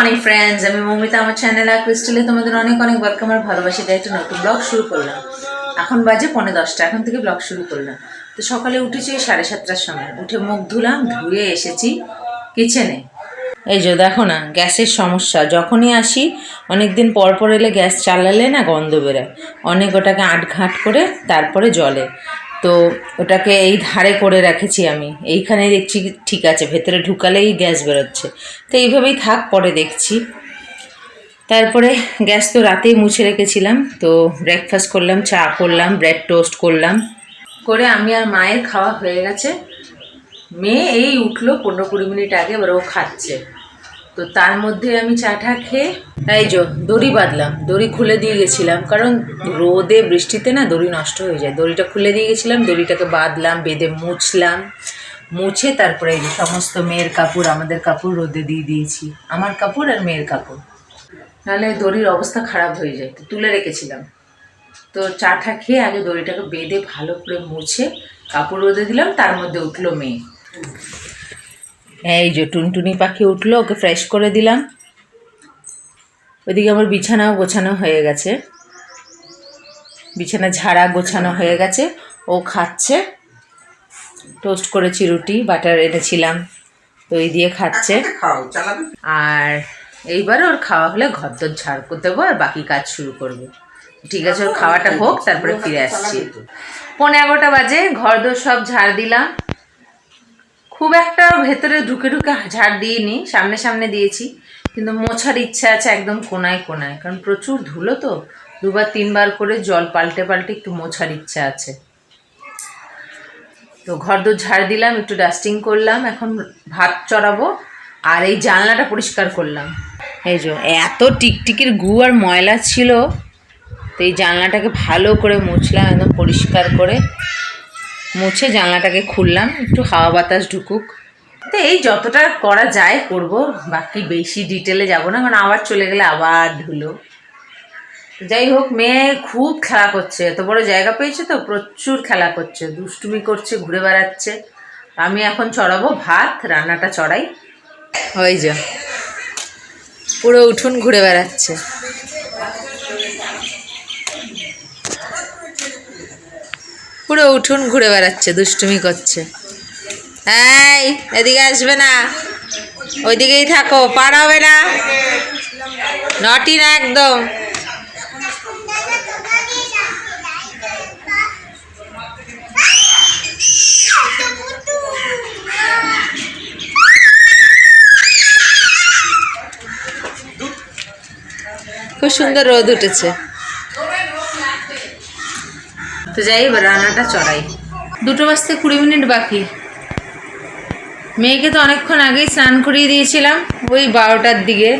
Morning friends আমি মৌমিতা আমার channel আর ক্রিস্টালে তোমাদের অনেক অনেক ওয়েলকাম আর ভালোবাসি দিয়ে একটা নতুন ব্লগ শুরু করলাম। এখন বাজে পনেরো দশটা, এখন থেকে ব্লগ শুরু করলাম। তো সকালে উঠেছি সাড়ে সাতটার সময়, উঠে মুখ ধুলাম, ধুয়ে এসেছি কিচেনে এই যে দেখো না, গ্যাসের সমস্যা, যখনই আসি অনেক দিন পর পর এলে গ্যাস চালালে না গন্ধ বেরোয়। অনেক ওটাকে আটঘাট করে তারপরে জলে। তো ওটাকে এই ধারে করে রেখেছি আমি। এইখানে দেখছি ঠিক আছে, ভেতরে ঢুকালেই গ্যাস বেরোচ্ছে। তো এইভাবেই থাক, পরে দেখছি। তারপরে গ্যাস তো রাতেই মুছে রেখেছিলাম, তো ব্রেকফাস্ট করলাম, চা করলাম ব্রেড টোস্ট করলাম। করে আমি আর মায়ের খাওয়া হয়ে গেছে। মেয়ে এই উঠল পনেরো কুড়ি মিনিট আগে, এবার ও খাচ্ছে। তো তার মধ্যে আমি চাটা খেয়ে, এই যো দড়ি বাঁধলাম, দড়ি খুলে দিয়ে গেছিলাম। কারণ রোদে, বৃষ্টিতে না দড়ি নষ্ট হয়ে যায়। দড়িটা খুলে দিয়ে গেছিলাম, দড়িটাকে বাঁধলাম, বেঁধে মুছলাম। মুছে তারপরে এই সমস্ত মেয়ের কাপড়, আমাদের কাপড় রোদে দিয়ে দিয়েছি। আমার কাপড় আর মেয়ের কাপড়। নাহলে দড়ির অবস্থা খারাপ হয়ে যায়। তো তুলে রেখেছিলাম। তো চাটা খেয়ে আগে দড়িটাকে বেঁধে ভালো করে মুছে, কাপড় রোদে দিলাম, তার মধ্যে উঠল মেয়ে। এই যে টুনটুনি পাখি উঠল ওকে ফ্রেশ করে দিলাম। ওইদিকে আমার বিছানাও গোছানো হয়ে গেছে। বিছানা ঝাড়া গোছানো হয়ে গেছে। ও খাচ্ছে। টোস্ট করেছি রুটি বাটার এনেছিলাম। তো এই দিয়ে খাচ্ছে। আর এইবার ওর খাওয়া হলে ঘর দর ঝাড় করে দেবো আর বাকি কাজ শুরু করব। ঠিক আছে ওর খাওয়াটা হোক তারপরে ফিরে আসছি। পনেরো এগারোটা বাজে ঘর দর সব ঝাড় দিলাম। খুব একটা ভেতরে ঢুকে ঢুকে ঝাড় দিইনি, সামনে সামনে দিয়েছি, কিন্তু মোছার ইচ্ছা আছে একদম কোনায় কোনায়, কারণ প্রচুর ধুলো তো, দুবার তিনবার করে জল পাল্টে পাল্টে একটু মোছার ইচ্ছা আছে। তো ঘর দোর ঝাড় দিলাম, একটু ডাস্টিং করলাম, এখন ভাত চড়াবো, আর এই জানলাটা পরিষ্কার করলাম। এই যে এত টিকটিকির গু আর ময়লা ছিল, তো এই জানলাটাকে ভালো করে মুছলাম, একদম পরিষ্কার করে। মুছে জানলাটাকে খুললাম, একটু হাওয়া বাতাস ঢুকুক। তো এই যতটা করা যায় করব, বাকি বেশি ডিটেলে যাব না, কারণ আবার চলে গেলে আবার ধুলো। যাই হোক, মেয়ে খুব খেলা করছে, এত বড় জায়গা পেয়েছে তো, প্রচুর খেলা করছে, দুষ্টুমি করছে, ঘুরে বেড়াচ্ছে। আমি এখন চড়াবো ভাত, রান্নাটা চড়াই। ওই যা, পুরো উঠুন ঘুরে বেড়াচ্ছে। পুরো উঠুন ঘুরে বেড়াচ্ছে, দুষ্টুমি করছে। এই, এদিকে আসবে না। ওইদিকেই থাকো, পার হবে না। নটি না একদম। খুব সুন্দর রোদ উঠেছে। তো যাই এবার রান্নাটা চড়াই। দুটো বাজতে কুড়ি মিনিট বাকি। মেয়েকে তো অনেকক্ষণ আগেই স্নান করিয়ে দিয়েছিলাম ওই বারোটার দিকে।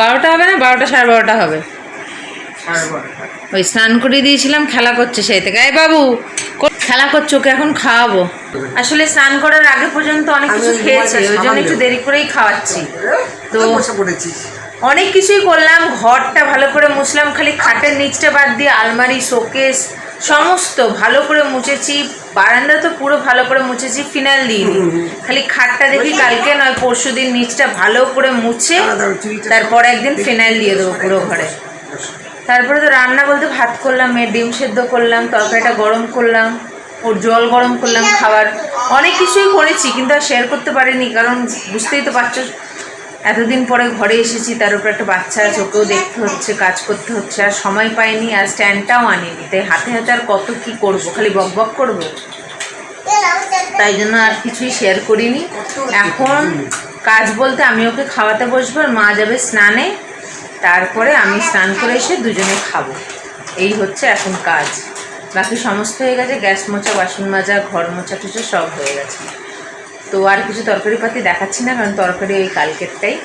বারোটা হবে না? বারোটা সাড়ে বারোটা হবে। ওই স্নান করিয়ে দিয়েছিলাম খেলা করছে সেই থেকে। এই বাবু খেলা করছে ওকে এখন খাওয়াবো। আসলে স্নান করার আগে পর্যন্ত অনেক কিছু খেয়েছে ওই জন্য একটু দেরি করেই খাওয়াচ্ছি। তো অনেক কিছুই করলাম ঘরটা ভালো করে মুছলাম খালি খাটের নিচটা বাদ দিয়ে আলমারি শোকেস সমস্ত ভালো করে মুছেছি বারান্দা তো পুরো ভালো করে মুছেছি ফিনাইল দিইনি খালি খাটটা দেখি কালকে নয় পরশু দিন নিচটা ভালো করে মুছে তারপর একদিন ফিনাইল দিয়ে দেবো পুরো ঘরে। তারপরে তো রান্না বলতে ভাত করলাম মেয়ের ডিম সেদ্ধ করলাম তরকারিটা গরম করলাম ওর জল গরম করলাম খাবার। অনেক কিছুই করেছি কিন্তু আর শেয়ার করতে পারিনি কারণ বুঝতেই তো পারছ এতদিন পরে ঘরে এসেছি, তার উপর একটা বাচ্চা ওকেও দেখতে হচ্ছে, কাজ করতে হচ্ছে, আর সময় পাইনি, আর স্ট্যান্ডটাও আনিনি। তাই হাতে হাতে আর কত কি করব, খালি বক বক করব? তাই জন্য আর কিছুই শেয়ার করিনি। এখন কাজ বলতে আমি ওকে খাওয়াতে বসবো, আর মা যাবে স্নানে, তারপরে আমি স্নান করে এসে দুজনে খাব। এই হচ্ছে এখন কাজ। বাকি সমস্ত হয়ে গেছে, গ্যাস মোচা বাসন মাজা, ঘর মোচা টুচা সব হয়ে গেছে। তো আর কিছু তরকারি পাতি দেখাচ্ছি না কারণ তরকারি ওই কালকেরটাই।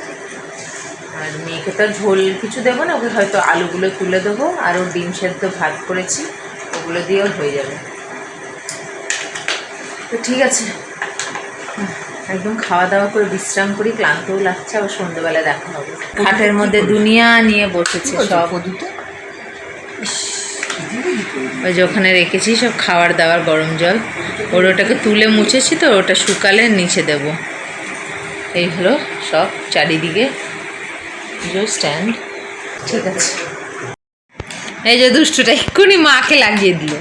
আর মেয়েকে তো আর ঝোল কিছু দেবো না ওকে হয়তো আলুগুলো তুলে দেবো আর ওর ডিম সেদ্ধ ভাত করেছি ওগুলো দিয়েও হয়ে যাবে। তো ঠিক আছে। একদম খাওয়া দাওয়া করে বিশ্রাম করি ক্লান্তও লাগছে আবার সন্ধ্যেবেলা দেখা হবে। খাটের মধ্যে দুনিয়া নিয়ে বসেছে সব। ওই যে ওখানে রেখেছি সব খাবার দাবার গরম জল। ওর ওটাকে তুলে মুছেছি তো ওটা শুকালে নিচে দেব। এই হলো সব চারিদিকে। স্ট্যান্ড ঠিক আছে। এই যে দুষ্টুটা এক্ষুনি মাকে লাগিয়ে দিল।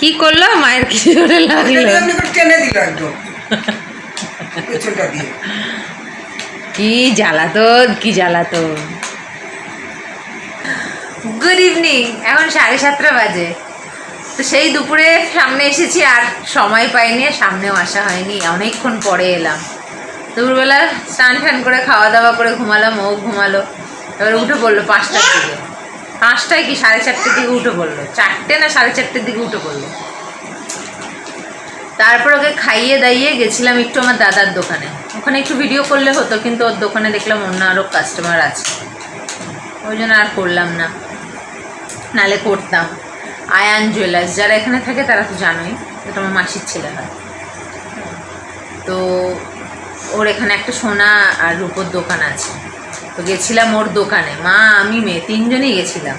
কি করল? মায়ের কিছু লাগল? করে টেনে দিল একদম। কি জ্বালাতো কি জ্বালাতো গুড ইভিনিং এখন সাড়ে সাতটা বাজে। তো সেই দুপুরে সামনে এসেছি আর সময় পাইনি সামনেও আসা হয়নি। অনেকক্ষণ পরে এলাম। দুপুরবেলা স্নান টান করে খাওয়া দাওয়া করে ঘুমালাম, ও ঘুমালো। এবার উঠে পড়ল পাঁচটার দিকে। পাঁচটায় কি সাড়ে চারটের দিকে উঠে পড়ল? চারটে না সাড়ে চারটের দিকে উঠে পড়ল? তারপর ওকে খাইয়ে দাইয়ে গেছিলাম একটু আমার দাদার দোকানে। ওখানে একটু ভিডিও করলে হতো, কিন্তু ওর দোকানে দেখলাম অন্য আরও কাস্টমার আছে। ওই জন্য আর করলাম না। নালে করতাম। আয়ান জুয়েলার্স যারা এখানে থাকে তারা তো জানোই, এটা আমার মাসির ছেলে হয়। তো ওর এখানে একটা সোনা আর রূপোর দোকান আছে। তো গেছিলাম ওর দোকানে। মা, আমি মেয়ে, তিনজনই গেছিলাম।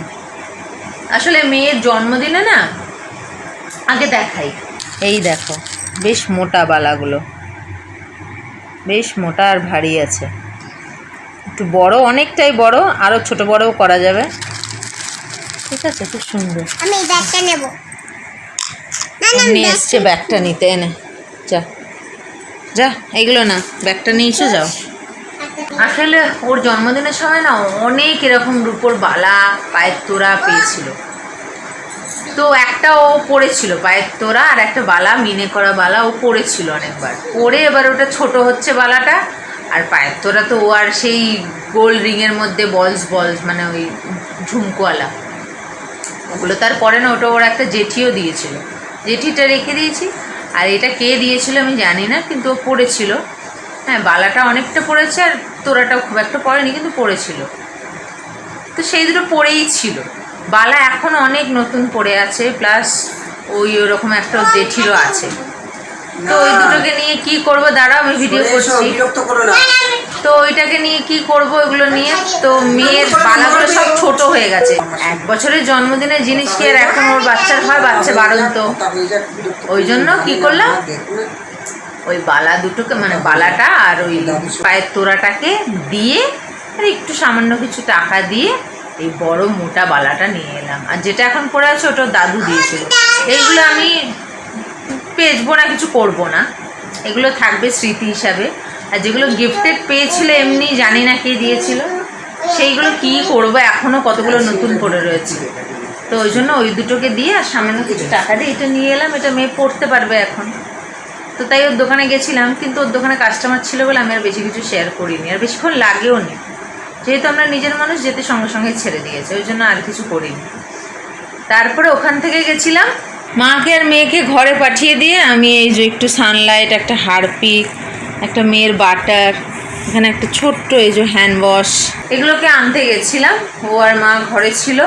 আসলে মেয়ের জন্মদিনে না, আগে দেখাই। এই দেখো, বেশ মোটা বালাগুলো। বেশ মোটা আর ভারী আছে। একটু বড়, অনেকটাই বড় আরও ছোট বড়ও করা যাবে। ঠিক আছে খুব সুন্দর। আমি এই ব্যাগটা নেব। না না নিয়ে এসছে ব্যাগটা নিতে এনে। যা। যা এগুলো না ব্যাগটা নিয়ে এসে যাও। আসলে ওর জন্মদিনের সময় না অনেক এরকম রূপোর বালা পায়ের তোরা পেয়েছিল। তো একটা ও পড়েছিল পায়ের তোরা আর একটা বালা মিনে করা বালা ও পড়েছিল অনেকবার। পরে এবার ওটা ছোট হচ্ছে বালাটা আর পায়ের তোরা তো ও আর সেই গোল রিংয়ের মধ্যে বলস বলস মানে ওই ঝুমকোয়ালা। ওগুলো। তার পরে না, ওটা ওর একটা জেঠিও দিয়েছিল। জেঠিটা রেখে দিয়েছি। আর এটা কে দিয়েছিল আমি জানি না, কিন্তু ও পড়েছিল। হ্যাঁ বালাটা অনেকটা পড়েছে আর তোরাটাও খুব একটা পড়েনি, কিন্তু পড়েছিল। তো সেই দুটো পড়েই ছিল। বালা এখন অনেক নতুন পড়ে আছে, প্লাস ওই ওরকম একটা জেঠিরও আছে। তো ওই দুটোকে নিয়ে কি করব? দাঁড়াও আমি ভিডিও করছি। তো ওইটাকে নিয়ে কি করব এগুলো নিয়ে? তো মেয়ের বালাগুলো সব ছোট হয়ে গেছে। এক বছরের জন্মদিনের জিনিস কি আর এখন ওর বাচ্চার হয়? বাচ্চা বাড়ন্ত ওই জন্য কি করলাম? ওই বালা দুটোকে মানে বালাটা আর ওই পায়ের তোরাটাকে দিয়ে আর একটু সামান্য কিছু টাকা দিয়ে এই বড় মোটা বালাটা নিয়ে এলাম। আর যেটা এখন পড়ে আছে ওটা দাদু দিয়েছিল। এইগুলো আমি পেঁচবো না, কিছু করব না। এগুলো থাকবে স্মৃতি হিসাবে। আর যেগুলো গিফটেড পেয়েছিল এমনি, জানি না কে দিয়েছিল। সেইগুলো কি করব এখনও কতগুলো নতুন পড়ে রয়েছে। তো ওই জন্য ওই দুটোকে দিয়ে আর সামান্য কিছু টাকা দিয়ে এটা নিয়ে এলাম, এটা মেয়ে পড়তে পারবে এখন। তো তাই ওর দোকানে গেছিলাম, কিন্তু ওর দোকানে কাস্টমার ছিল বলে আমি আর বেশি কিছু শেয়ার করিনি। আর বেশিক্ষণ লাগেও নি। যেহেতু আমরা নিজের মানুষ, যেতে সঙ্গে সঙ্গে ছেড়ে দিয়েছে, ওই জন্য আর কিছু করিনি। তারপরে ওখান থেকে গেছিলাম মাকে আর মেয়েকে ঘরে পাঠিয়ে দিয়ে আমি এই যে একটু সানলাইট একটা হারপিক একটা মেয়ের বাটার এখানে একটা ছোট্ট এই যে হ্যান্ড ওয়াশ এগুলোকে আনতে গেছিলাম। ও আর মা ঘরে ছিল।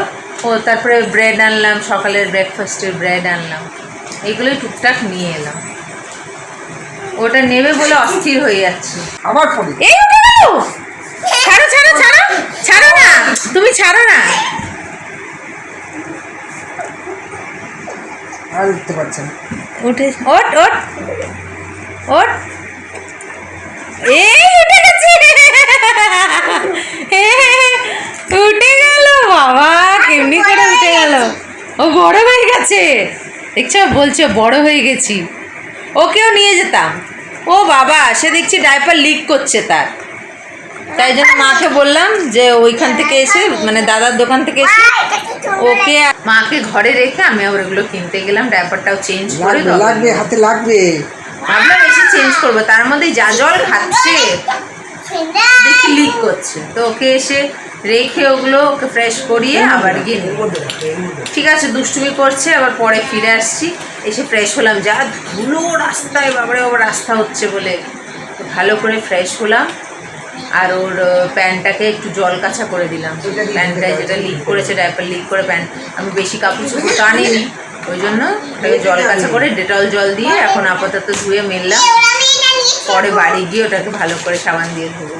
ও তারপরে ব্রেড আনলাম সকালের ব্রেকফাস্টের ব্রেড আনলাম। এগুলোই টুকটাক নিয়ে এলাম। ওটা নেবে বলে অস্থির হয়ে যাচ্ছে। আবার এই ছাড়ো ছাড়ো ছাড়ো। ছাড়ো না। তুমি ছাড়ো না। আর উঠতে পারছে না উঠে ওট ওট ওট এই উঠে গেছে। উঠে গেল বাবা কেমনি করে উঠে গেল। ও বড় হয়ে গেছে। দেখছ বলছে বড় হয়ে গেছি। ওকেও নিয়ে যেতাম। ও বাবা সে দেখছি ডাইপার লিক করছে তার। তাই জন্য মাকে বললাম যে ওইখান থেকে এসে মানে দাদার দোকান থেকে এসে ওকে মাকে ঘরে রেখে আমি আবার ওগুলো কিনতে গেলাম ডাইপারটাও চেঞ্জ করে লাগবে লাগবে হাতে লাগবে। ভাবলাম এসে চেঞ্জ করব তার মধ্যে যা জল খাচ্ছে। দেখি লিক করছে। তো ওকে এসে রেখে ওগুলো ওকে ফ্রেশ করিয়ে আবার গিয়ে নেব। ঠিক আছে দুষ্টুমি করছে আবার পরে ফিরে আসছি। এসে ফ্রেশ হলাম। যা ধুলো রাস্তায় বাবারে বাবা রাস্তা হচ্ছে বলে। ভালো করে ফ্রেশ হলাম। আর ওর প্যান্টটাকে একটু জল কাছা করে দিলাম। প্যান্টটায় যেটা লিক করেছে ডাইপার লিক করে প্যান্ট আমি বেশি কাপড় চোপড় তো আনিনি ওই জন্য ওটাকে জল কাছা করে ডেটল জল দিয়ে এখন আপাতত ধুয়ে মেললাম। পরে বাড়ি গিয়ে ওটাকে ভালো করে সাবান দিয়ে ধুবো।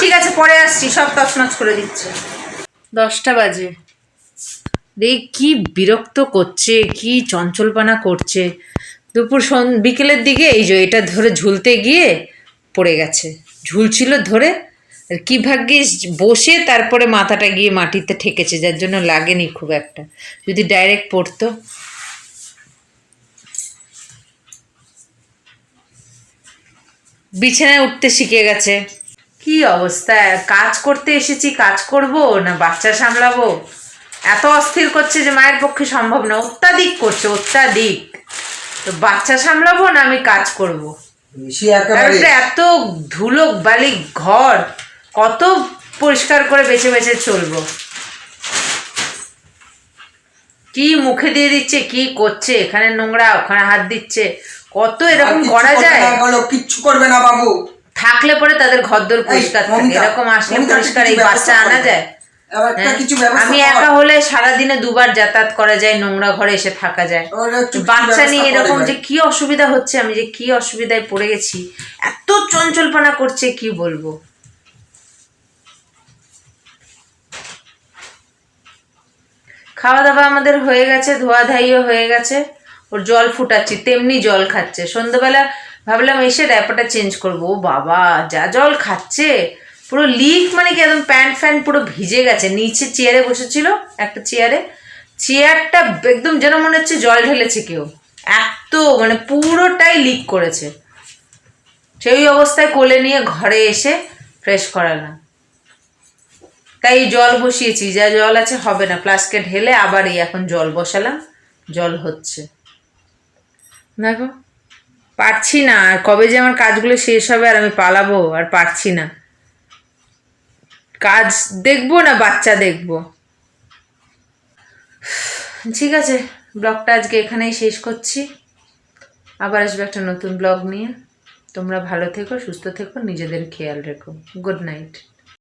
ঠিক আছে পরে আসছি সব তছনছ করে দিচ্ছে। দশটা বাজে। দেখ কি বিরক্ত করছে কি চঞ্চলপানা করছে। দুপুর সন বিকেলের দিকে এই যে এটা ধরে ঝুলতে গিয়ে পড়ে গেছে। ঝুলছিল ধরে আর কী ভাগ্যিস বসে তারপরে মাথাটা গিয়ে মাটিতে ঠেকেছে, যার জন্য লাগেনি খুব একটা। যদি ডাইরেক্ট পড়তো। বিছানায় উঠতে শিখে গেছে। কি অবস্থা? কাজ করতে এসেছি, কাজ করব না বাচ্চা সামলাবো? এত অস্থির করছে যে মায়ের পক্ষে সম্ভব না, অত্যাধিক করছে, অত্যাধিক। তো বাচ্চা সামলাবো না আমি কাজ করব? এত ধুলো বালি ঘর কত পরিষ্কার করে বেছে বেছে চলবো। কি মুখে দিয়ে দিচ্ছে কি করছে এখানে নোংরা ওখানে হাত দিচ্ছে কত এরকম করা যায়? কিচ্ছু করবে না বাবু। থাকলে পরে তাদের ঘরদোর পরিষ্কার থাকে এরকম আসলে পরিষ্কার এই বাচ্চা আনা যায়? হ্যাঁ? আমি একা হলে সারাদিনে দুবার যাতায়াত করা যায় নোংরা ঘরে এসে থাকা যায়। বাচ্চা নিয়ে এরকম যে কি অসুবিধা হচ্ছে আমি যে কি অসুবিধায় পড়ে গেছি এত চঞ্চলপনা করছে কি বলব? খাওয়া দাওয়া আমাদের হয়ে গেছে ধোয়া ধাইও হয়ে গেছে ওর জল ফুটাচ্ছি তেমনি জল খাচ্ছে। সন্ধ্যাবেলা ভাবলাম এসে র্যাপারটা চেঞ্জ করব। ও বাবা যা জল খাচ্ছে পুরো লিক মানে কি একদম প্যান্ট ফ্যান্ট পুরো ভিজে গেছে। নিচে চেয়ারে বসেছিল, একটা চেয়ারে চেয়ারটা একদম যেন মনে হচ্ছে জল ঢেলেছে কেউ। এত মানে পুরোটাই লিক করেছে। সেই অবস্থায় কোলে নিয়ে ঘরে এসে ফ্রেশ করালাম। তাই জল বসিয়েছি, যা জল আছে হবে না। ফ্লাস্কে ঢেলে আবার এই এখন জল বসালাম, জল হচ্ছে। দেখো, পারছি না। আর কবে যে আমার কাজগুলো শেষ হবে আর আমি পালাবো, আর পারছি না। কাজ দেখব না বাচ্চা দেখব? ঠিক আছে, ব্লগটা আজকে এখানেই শেষ করছি। আবার আসবে একটা নতুন ব্লগ নিয়ে। তোমরা ভালো থেকো, সুস্থ থেকো, নিজেদের খেয়াল রেখো। Good night.